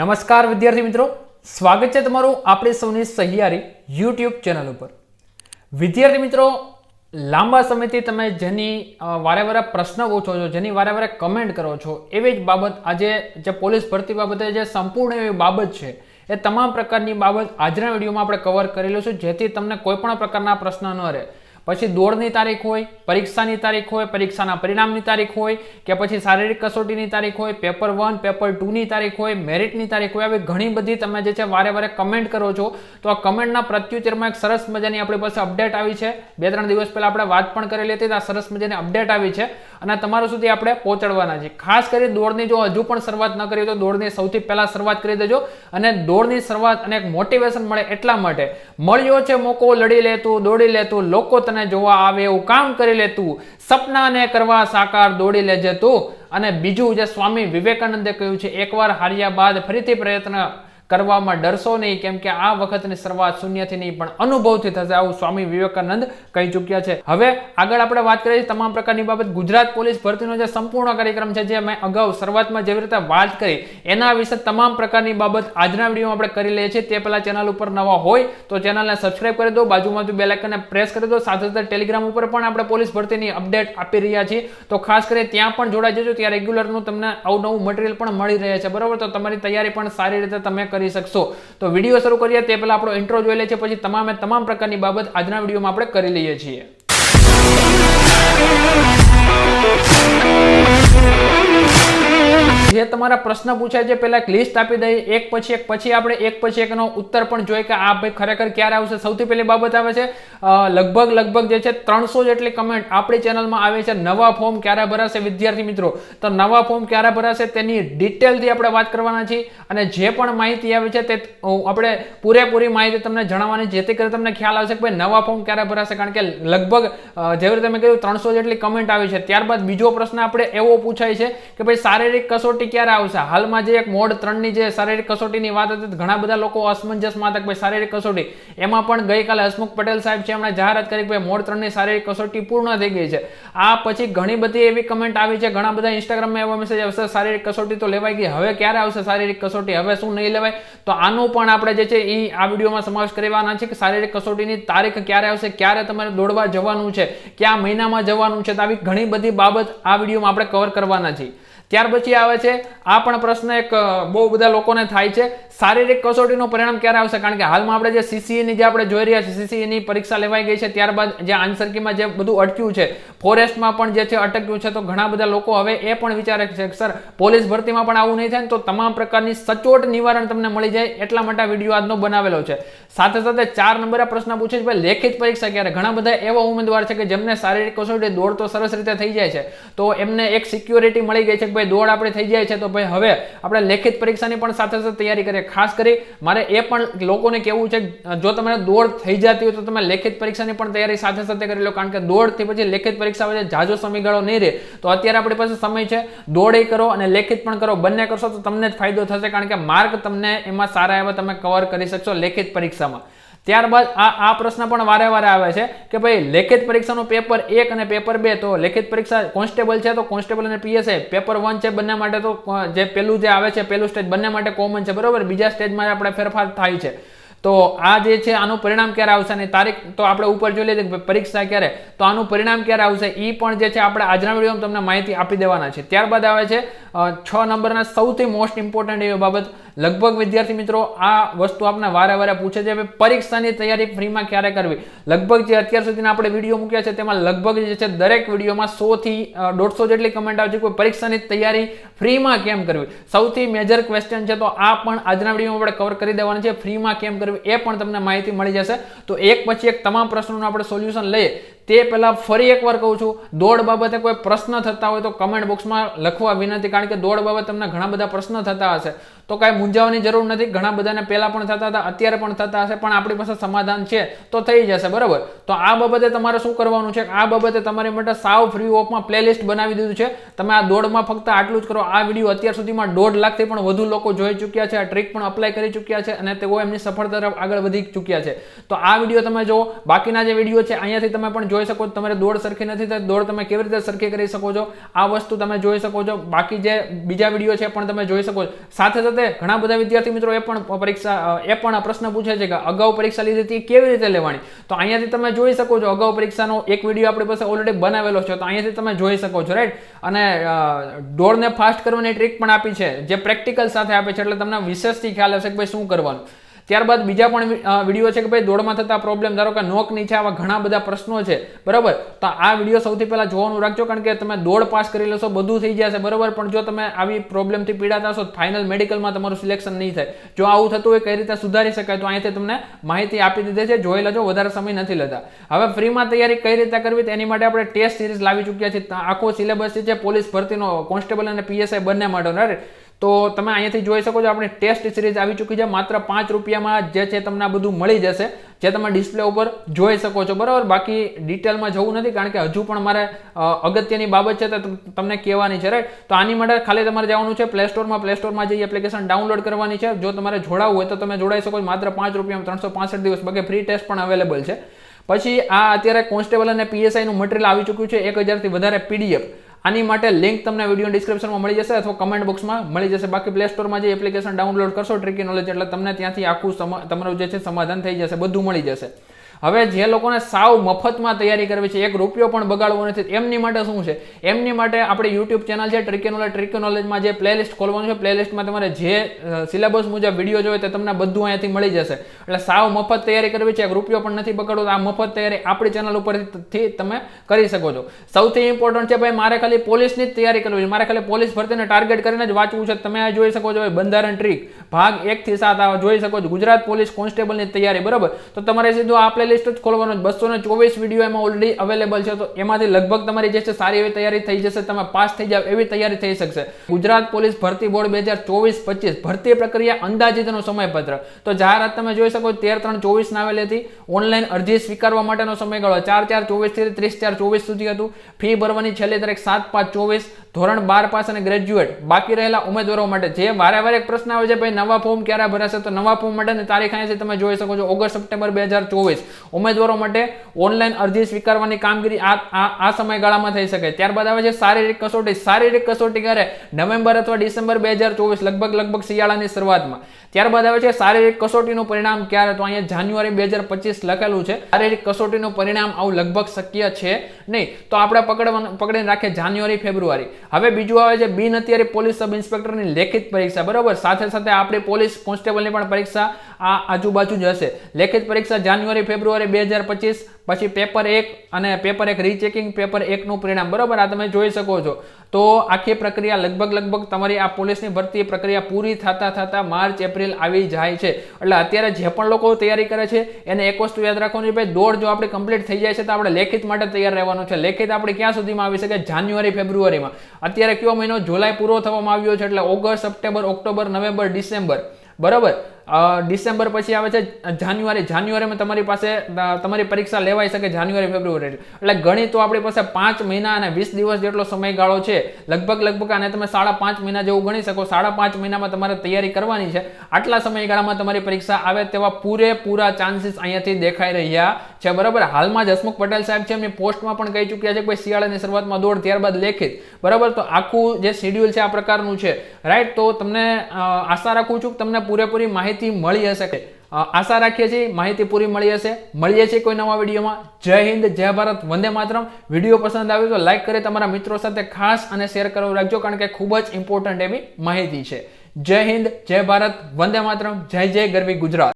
નમસ્કાર વિદ્યાર્થી મિત્રો. સ્વાગત છે તમારું આપણી સૌની સહિયારી યુટ્યુબ ચેનલ ઉપર. વિદ્યાર્થી મિત્રો, લાંબા સમયથી તમે જેની વારેવારે વારે વારે પ્રશ્ન પૂછો છો, જેની વારે વારે કમેન્ટ કરો છો, એવી જ બાબત આજે જે પોલીસ ભરતી બાબતે જે સંપૂર્ણ એવી બાબત છે, એ તમામ પ્રકારની બાબત આજના વિડીયોમાં આપણે કવર કરેલું છે, જેથી તમને કોઈ પણ પ્રકારના પ્રશ્ન ન રહે. પછી દોડની તારીખ હોય, પરીક્ષાની તારીખ હોય, પરીક્ષાના પરિણામની તારીખ હોય, કે પછી શારીરિક કસોટીની તારીખ હોય, પેપર વન, પેપર ટુની તારીખ હોય, મેરિટની તારીખ હોય, આવી ઘણી બધી તમે જે છે વારે વારે કમેન્ટ કરો છો. તો આ કમેન્ટના પ્રત્યુત્તરમાં એક સરસ મજાની આપણી પાસે અપડેટ આવી છે. બે ત્રણ દિવસ પહેલાં આપણે વાત પણ કરેલી હતી આ સરસ મજાની અપડેટ આવી છે. અને તમારા સુધી આપણે પહોંચાડવાના છે. ખાસ કરી દોડની જો હજુ પણ શરૂઆત ન કરી તો દોડની સૌથી પહેલા શરૂઆત કરી દેજો અને દોડની શરૂઆત અને એક મોટિવેશન મળે એટલા માટે. મળ્યો છે મોકો, લડી લેતું દોડી લેતું લોકો તને જોવા આવે એવું કામ કરી લેતું સપનાને કરવા સાકાર દોડી લેજે તું. અને બીજું જે સ્વામી વિવેકાનંદે કહ્યું છે, એકવાર હાર્યા બાદ ફરીથી પ્રયત્ન કરવામાં ડરશો નહીં, કેમ કે આ વખતની શરૂઆત શૂન્યથી નહીં, પણ અનુભવથી થશે આવું સ્વામી વિવેકાનંદ કહી ચૂક્યા છે. હવે આગળ આપણે વાત કરીએ તમામ પ્રકારની બાબત. ગુજરાત પોલીસ ભરતીનો જે સંપૂર્ણ કાર્યક્રમ છે, જે મેં અગાઉ શરૂઆતમાં જેવી રીતે વાત કરી, એના વિશે તમામ પ્રકારની બાબત આજના વિડીયોમાં આપણે કરી લઈએ છીએ. તે પહેલાં ચેનલ ઉપર નવા હોય તો ચેનલને સબસ્ક્રાઇબ કરી દો બાજુમાં બે લાઇકનને પ્રેસ કરી દો, સાથે સાથે ટેલિગ્રામ ઉપર પણ આપણે પોલીસ ભરતીની અપડેટ આપી રહ્યા છીએ. તો ખાસ કરી ત્યાં પણ જોડાઈ જજો, ત્યાં રેગ્યુલરનું તમને અવનવું મટીરિયલ પણ મળી રહે છે. બરાબર? તો તમારી તૈયારી પણ સારી રીતે તમે કરી શકશો. તો વીડિયો શરૂ કરીએ, તે પહેલાં આપણો ઇન્ટ્રો જોઈ લે છે, પછી તમામે તમામ પ્રકારની બાબત આજના વિડીયોમાં આપણે કરી લઈએ છીએ. તમારા પ્રશ્ન પૂછાય છે, પહેલા એક લિસ્ટ આપી દઈએ. એક પછી એક, પછી આપણે એક પછી એકનો ઉત્તર પણ જોઈએ કે આ ભાઈ ખરેખર ક્યારે આવશે. સૌથી પહેલી બાબત આવે છે લગભગ લગભગ જે છે ત્રણસો જેટલી કમેન્ટ આપણી ચેનલમાં આવે છે. નવા ફોર્મ ક્યારે ભરાશે? વિદ્યાર્થી મિત્રો, તો નવા ફોર્મ ક્યારે ભરાશે તેની ડિટેલથી આપણે વાત કરવાના છીએ. અને જે પણ માહિતી આવે છે તે આપણે પૂરેપૂરી માહિતી તમને જણાવવાની જેથી કરી તમને ખ્યાલ આવશે કે ભાઈ નવા ફોર્મ ક્યારે ભરાશે. કારણ કે લગભગ જેવી રીતે મેં કહ્યું, ત્રણસો જેટલી કમેન્ટ આવી છે. ત્યારબાદ બીજો પ્રશ્ન આપણે એવો પૂછાય છે કે ભાઈ શારીરિક કસોટી ક્યારે આવશે હાલમાં જે એક મોડ ત્રણની જે શારીરિક કસોટીની વાત હતી, ઘણા બધા લોકો અસમંજસમાં હતા કે ભાઈ શારીરિક કસોટી. એમાં પણ ગઈકાલે હસમુખ પટેલ સાહેબ છે, એમણે જાહેરાત કરી કે ભાઈ મોડ ત્રણની શારીરિક કસોટી પૂર્ણ થઈ ગઈ છે. આ પછી ઘણી બધી એવી કમેન્ટ આવી છે, ઘણા બધા ઇન્સ્ટાગ્રામમાં એવો મેસેજ આવશે, શારીરિક કસોટી તો લેવાઈ ગઈ, હવે ક્યારે આવશે શારીરિક કસોટી, હવે શું નહીં લેવાય? તો આનું પણ આપણે જે છે એ આ વિડીયોમાં સમાવેશ કરવાના છે કે શારીરિક કસોટીની તારીખ ક્યારે આવશે, ક્યારે તમારે દોડવા જવાનું છે, કયા મહિનામાં જવાનું છે, તો આવી ઘણી બધી બાબત આ વિડીયોમાં આપણે કવર કરવાના છીએ. ત્યાર પછી આવે છે, આ પણ પ્રશ્ન એક બહુ બધા લોકોને થાય છે. શારીરિક કસોટીનું પરિણામ ક્યારે આવશે? કારણ કે હાલમાં આપણે જે સીસીએની જે આપણે જોઈ રહ્યા છીએ સીસીઈની પરીક્ષા લેવાઈ ગઈ છે, ત્યારબાદ જે આન્સર કીમાં જે બધું અટક્યું છે, ફોરેસ્ટમાં પણ જે છે અટક્યું છે, તો ઘણા બધા લોકો હવે એ પણ વિચારે છે સર, પોલીસ ભરતીમાં પણ આવું નહીં થાય ને તો તમામ પ્રકારની સચોટ નિવારણ તમને મળી જાય. એટલા માટે વીડિયો આજનો બનાવેલો છે. સાથે સાથે ચાર નંબરે પ્રશ્ન પૂછે છે, ભાઈ, લેખિત પરીક્ષા ક્યારે? ઘણા બધા એવા ઉમેદવાર છે કે જેમને શારીરિક કસોટી દોડ તો સરસ રીતે થઈ જાય છે, તો એમને એક સિક્યોરિટી મળી ગઈ છે કે ભાઈ દોડ આપણે થઈ જાય છે, તો ભાઈ હવે આપણે લેખિત પરીક્ષાની પણ સાથે સાથે તૈયારી કરીએ. ખાસ કરી મારે એ પણ લોકોને કહેવું છે, જો તમને દોડ થઈ જતી હોય તો તમે લેખિત પરીક્ષાની પણ તૈયારી સાથે સાથે કરી લો, કારણ કે દોડથી પછી લેખિત પરીક્ષા વચ્ચે જાજો સમયગાળો નહીં રહે. તો અત્યારે આપણી પાસે સમય છે દોડ કરો અને લેખિત પણ કરો. બંને કરશો તો તમને જ ફાયદો થશે, કારણ કે માર્ક તમને એમાં સારા એવા તમે કવર કરી શકશો લેખિત પરીક્ષામાં. ત્યારબાદ આ આ પ્રશ્ન પણ વારે વારે આવે છે કે ભાઈ લેખિત પરીક્ષાનું પેપર એક અને પેપર બે, તો લેખિત પરીક્ષા કોન્સ્ટેબલ છે તો કોન્સ્ટેબલ અને પીએસઆઈ પેપર વન છે બંને માટે તો જે પેલું જે આવે છે, પેલું સ્ટેજ બંને માટે કોમન છે, બરોબર? બીજા સ્ટેજમાં આપણે ફેરફાર થાય છે. તો આ જે છે, આનું પરિણામ ક્યારે આવશે અને તારીખ તો આપણે ઉપર જોઈ લઈએ પરીક્ષા ક્યારે? તો આનું પરિણામ ક્યારે આવશે? એ પણ જે છે, આપણે આજના વિડીયોમાં તમને માહિતી આપી દેવાના છે. ત્યારબાદ આવે છે છ નંબરના સૌથી મોસ્ટ ઇમ્પોર્ટન્ટ એવી બાબત લગભગ વિદ્યાર્થી મિત્રો, આ વસ્તુ આપને વારે વારે પૂછે છે પરીક્ષાની તૈયારી ફ્રીમાં ક્યારે કરવી? લગભગ જે અત્યાર સુધીના આપણે વીડિયો મૂક્યા છે, તેમાં લગભગ જે છે, દરેક વિડીયોમાં સો થી દોઢસો જેટલી કમેન્ટ આવે છે કોઈ પરીક્ષાની તૈયારી ફ્રીમાં કેમ કરવી? સૌથી મેજર ક્વેશ્ચન છે, તો આ પણ આજના વિડીયોમાં આપણે કવર કરી દેવાનું છે. ફ્રીમાં કેમ કરવી? એ પણ તમને માહિતી મળી જશે. તો એક પછી એક તમામ પ્રશ્નોનું આપણે સોલ્યુશન લઈએ. તે પહેલાં ફરી એકવાર કહું છું, દોડ બાબતે કોઈ પ્રશ્ન થતા હોય તો કમેન્ટ બોક્સમાં લખવા વિનંતી, કારણ કે દોડ બાબતે તમને ઘણા બધા પ્રશ્ન થતા હશે. તો કાંઈ મૂંઝાવાની જરૂર નથી, ઘણા બધાને પહેલાં પણ થતા હતા, અત્યારે પણ થતા હશે, પણ આપણી પાસે સમાધાન છે, તો થઈ જશે, બરાબર? તો આ બાબતે તમારે શું કરવાનું છે? આ બાબતે તમારી માટે સાવ ફ્રી ઓફમાં પ્લેલિસ્ટ બનાવી દીધું છે. તમે આ દોડમાં ફક્ત આટલું જ કરો. આ વીડિયો અત્યાર સુધીમાં દોઢ લાખથી પણ વધુ લોકો જોઈ ચૂક્યા છે, આ ટ્રીક પણ અપ્લાય કરી ચૂક્યા છે અને તેઓ એમની સફળ તરફ આગળ વધી ચૂક્યા છે. તો આ વીડિયો તમે જુઓ. બાકીના જે વીડિયો છે, અહીંયાથી તમે પણ જોઈ જોઈ શકો છો. તમારે દોડ સરખી નથી થતી. દોડ તમે કેવી રીતે સરખી કરી શકો છો? આ વસ્તુ તમે જોઈ શકો છો. બાકી જે બીજા વીડિયો છે પણ તમે જોઈ શકો છો. સાથે સાથે ઘણા બધા વિદ્યાર્થી મિત્રો એ પણ પરીક્ષા, એ પણ પ્રશ્ન પૂછે છે કે અગાઉ પરીક્ષા લીધી હતી કેવી રીતે લેવાની? તો અહીંયાથી તમે જોઈ શકો છો અગાઉ પરીક્ષાનો એક વીડિયો આપણી પાસે ઓલરેડી બનાવેલો છે. તો અહીંયાથી તમે જોઈ શકો છો રાઈટ અને દોડને ફાસ્ટ કરવાની ટ્રીક પણ આપી છે. જે પ્રેક્ટિકલ સાથે આપે છે. એટલે તમને વિશેષથી ખ્યાલ હશે કે ભાઈ શું કરવાનું? ત્યારબાદ બીજા પણ વીડિયો છે કે ભાઈ દોડમાં થતા પ્રોબ્લેમ ધારો કે નોક નીચે આવા ઘણા બધા પ્રશ્નો છે, બરાબર? તો આ વીડિયો સૌથી પહેલાં જોવાનું રાખજો, કારણ કે તમે દોડ પાસ કરી લેશો, બધું થઈ જશે, બરાબર? પણ જો તમે આવી પ્રોબ્લેમથી પીડાતા હશો ફાઇનલ મેડિકલમાં તમારું સિલેક્શન નહીં થાય. જો આવું થતું હોય, કઈ રીતે સુધારી શકાય? તો અહીંથી તમને માહિતી આપી દીધી છે, જોઈ લેજો, વધારે સમય નથી લેતા. હવે ફ્રીમાં તૈયારી કઈ રીતે કરવી, તેની માટે આપણે ટેસ્ટ સિરીઝ લાવી ચૂક્યા છીએ. આખો સિલેબસ છે, પોલીસ ભરતીનો, કોન્સ્ટેબલ અને પીએસઆઈ બંને માટે રાઈટ તો તમે અહીંયાથી જોઈ શકો છો, આપણી ટેસ્ટ સિરીઝ આવી ચૂકી છે. માત્ર પાંચ રૂપિયામાં જે છે તમને આ બધું મળી જશે, જે તમે ડિસ્પ્લે ઉપર જોઈ શકો છો. બરાબર? બાકી ડિટેલમાં જવું નથી, કારણ કે હજુ પણ મારે અગત્યની બાબત છે, તો તમ- તમને કહેવાની છે રાઈટ તો આની માટે ખાલી તમારે જવાનું છે પ્લે સ્ટોરમાં પ્લે સ્ટોરમાં જઈ એપ્લિકેશન ડાઉનલોડ કરવાની છે, જો તમારે જોડાવવું હોય તો તમે જોડાઈ શકો માત્ર પાંચ રૂપિયામાં, ત્રણસો દિવસ. બાકી ફ્રી ટેસ્ટ પણ અવેલેબલ છે. પછી આ અત્યારે કોન્સ્ટેબલ અને પીએસઆઈનું મટીરિયલ આવી ચૂક્યું છે, એક હજારથી વધારે પીડીએફ આની માટે લિંક તમને વીડિયો ડિસ્ક્રિપ્શનમાં મળી જશે અથવા કમેન્ટ બોક્સમાં મળી જશે. બાકી પ્લે સ્ટોરમાં જે એપ્લિકેશન ડાઉનલોડ કરશો ટ્રીકી નોલેજ એટલે તમને ત્યાંથી આખું તમારું જે છે, સમાધાન થઈ જશે, બધું મળી જશે. હવે જે લોકોને સાવ મફતમાં તૈયારી કરવી છે, એક રૂપિયો પણ બગાડવો નથી, એમની માટે શું છે? એમની માટે આપણી યુટ્યુબ ચેનલ છે ટ્રિકી નોલેજ નોલેજમાં જે પ્લેલિસ્ટ ખોલવાનું છે પ્લેલિસ્ટમાં તમારે જે સિલેબસ મુજબ વીડિયો જોઈએ તે તમને બધું અહીંયાથી મળી જશે. એટલે સાવ મફત તૈયારી કરવી છે, એક રૂપિયો પણ નથી બગાડવો આ મફત તૈયારી આપણી ચેનલ ઉપરથી તમે કરી શકો છો. સૌથી ઇમ્પોર્ટન્ટ છે ભાઈ, મારે ખાલી પોલીસની જ તૈયારી કરવી છે. મારે ખાલી પોલીસ ભરતીને ટાર્ગેટ કરીને જ વાંચવું છે, તમે આ જોઈ શકો છો બંધારણ ટ્રીક ભાગ એકથી સાત જોઈ શકો છો. ગુજરાત પોલીસ કોન્સ્ટેબલની તૈયારી, બરાબર? તો તમારે સીધું આ પ્લેલિસ્ટ જ ખોલવાનો છે. બસો ચોવીસ વીડિયો એમાં ઓલરેડી અવેલેબલ છે. તો એમાંથી લગભગ તમારી જે છે સારી એવી તૈયારી થઈ જશે, તમે પાસ થઈ જાવ એવી તૈયારી થઈ શકશે. ગુજરાત પોલીસ ભરતી બોર્ડ બે હજાર ચોવીસ પચીસ ભરતી પ્રક્રિયા અંદાજિતનું સમયપત્ર. તો જાહેરાત તમે જોઈ શકો તેર ત્રણ ચોવીસના આવેલી ઓનલાઈન અરજી સ્વીકારવા માટેનો સમયગાળો ચાર ચાર ચોવીસથી ત્રીસ ચાર ચોવીસ સુધી હતું. ફી ભરવાની છેલ્લી તારીખ સાત પાંચ ચોવીસ, ધોરણ બાર પાસ અને ગ્રેજ્યુએટ બાકી રહેલા ઉમેદવારો માટે જે વારે વારે એક પ્રશ્ન આવે છે, ભાઈ નવા ફોર્મ ક્યારે ભરાશે? તો નવા ફોર્મ માટેની તારીખ અહીંયાથી તમે જોઈ શકો છો, ઓગસ્ટ, સપ્ટેમ્બર બે હજાર ચોવીસ. ઉમેદવારો માટે ઓનલાઈન અરજી સ્વીકારવાની કામગીરી આ આ- સમયગાળામાં થઈ શકે. ત્યારબાદ આવે છે શારીરિક કસોટી. શારીરિક કસોટી ક્યારે? નવેમ્બર અથવા ડિસેમ્બર બે હજાર ચોવીસ, લગભગ લગભગ શિયાળાની શરૂઆતમાં. ત્યારબાદ આવે છે શારીરિક કસોટીનું પરિણામ ક્યારે? તો અહીંયા જાન્યુઆરી બે હજાર પચીસ લખેલું છે. શારીરિક કસોટીનું પરિણામ આવું લગભગ શક્ય છે નહીં. તો આપણે પકડવાનું પકડીને રાખીએ જાન્યુઆરી, ફેબ્રુઆરી. હવે બીજું આવે છે બિન અત્યારે પોલીસ સબ ઇન્સ્પેક્ટરની લેખિત પરીક્ષા. બરાબર? સાથે સાથે આપણી પોલીસ કોન્સ્ટેબલની પણ પરીક્ષા આ આજુબાજુ જ હશે. લેખિત પરીક્ષા જાન્યુઆરી, ફેબ્રુઆરી બે હજાર પચીસ, પછી પેપર એક અને પેપર એક રીચેકિંગ, પેપર એકનું પરિણામ. બરાબર? આ તમે જોઈ શકો છો. તો આખી પ્રક્રિયા લગભગ લગભગ તમારી આ પોલીસની ભરતી પ્રક્રિયા પૂરી થતા થતા માર્ચ, એપ્રિલ આવી જાય છે. એટલે અત્યારે જે પણ લોકો તૈયારી કરે છે, એને એક વસ્તુ યાદ રાખવાની ભાઈ દોડ જો આપણે કમ્પ્લીટ થઈ જાય છે, તો આપણે લેખિત માટે તૈયાર રહેવાનું છે. લેખિત આપણે ક્યાં સુધીમાં આવી શકે? જાન્યુઆરી, ફેબ્રુઆરીમાં. અત્યારે કયો મહિનો? જુલાઈ પૂરો થવામાં આવ્યો છે, એટલે August, September, October, November, December. બરાબર? ડિસેમ્બર પછી આવે છે જાન્યુઆરી. જાન્યુઆરીમાં તમારી પાસે તમારી પરીક્ષા લેવાઈ શકે જાન્યુઆરી, ફેબ્રુઆરી. એટલે ગણી તો આપણી પાસે પાંચ મહિના અને વીસ દિવસ જેટલો સમયગાળો છે. લગભગ લગભગ આને તમે સાડા પાંચ મહિના જેવું ગણી શકો. સાડા પાંચ મહિનામાં તમારે તૈયારી કરવાની છે. આટલા સમયગાળામાં તમારી પરીક્ષા આવે તેવા પૂરેપૂરા ચાન્સીસ અહીંયાથી દેખાઈ રહ્યા છે. બરાબર? હાલમાં જ હસમુખ પટેલ સાહેબ છે એમની પોસ્ટમાં પણ કહી ચૂક્યા છે કે ભાઈ શિયાળાની શરૂઆતમાં દોડ, ત્યારબાદ લેખિત. બરાબર? તો આખું જે શેડ્યુલ છે આ પ્રકારનું છે. રાઈટ તો તમને આશા રાખું છું કે તમને પૂરેપૂરી માહિતી મળી હશે. આશા રાખીએ છીએ માહિતી પૂરી મળી હશે. મળીએ છીએ કોઈ નવા વિડીયોમાં. જય હિન્દ, જય ભારત, વંદે માતરમ. વીડિયો પસંદ આવ્યો તો લાઈક કરી તમારા મિત્રો સાથે ખાસ અને શેર કરવું રાખજો કારણ કે ખૂબ જ ઇમ્પોર્ટન્ટ એવી માહિતી છે. જય હિન્દ, જય ભારત, વંદે માતરમ. જય જય ગરવી ગુજરાત.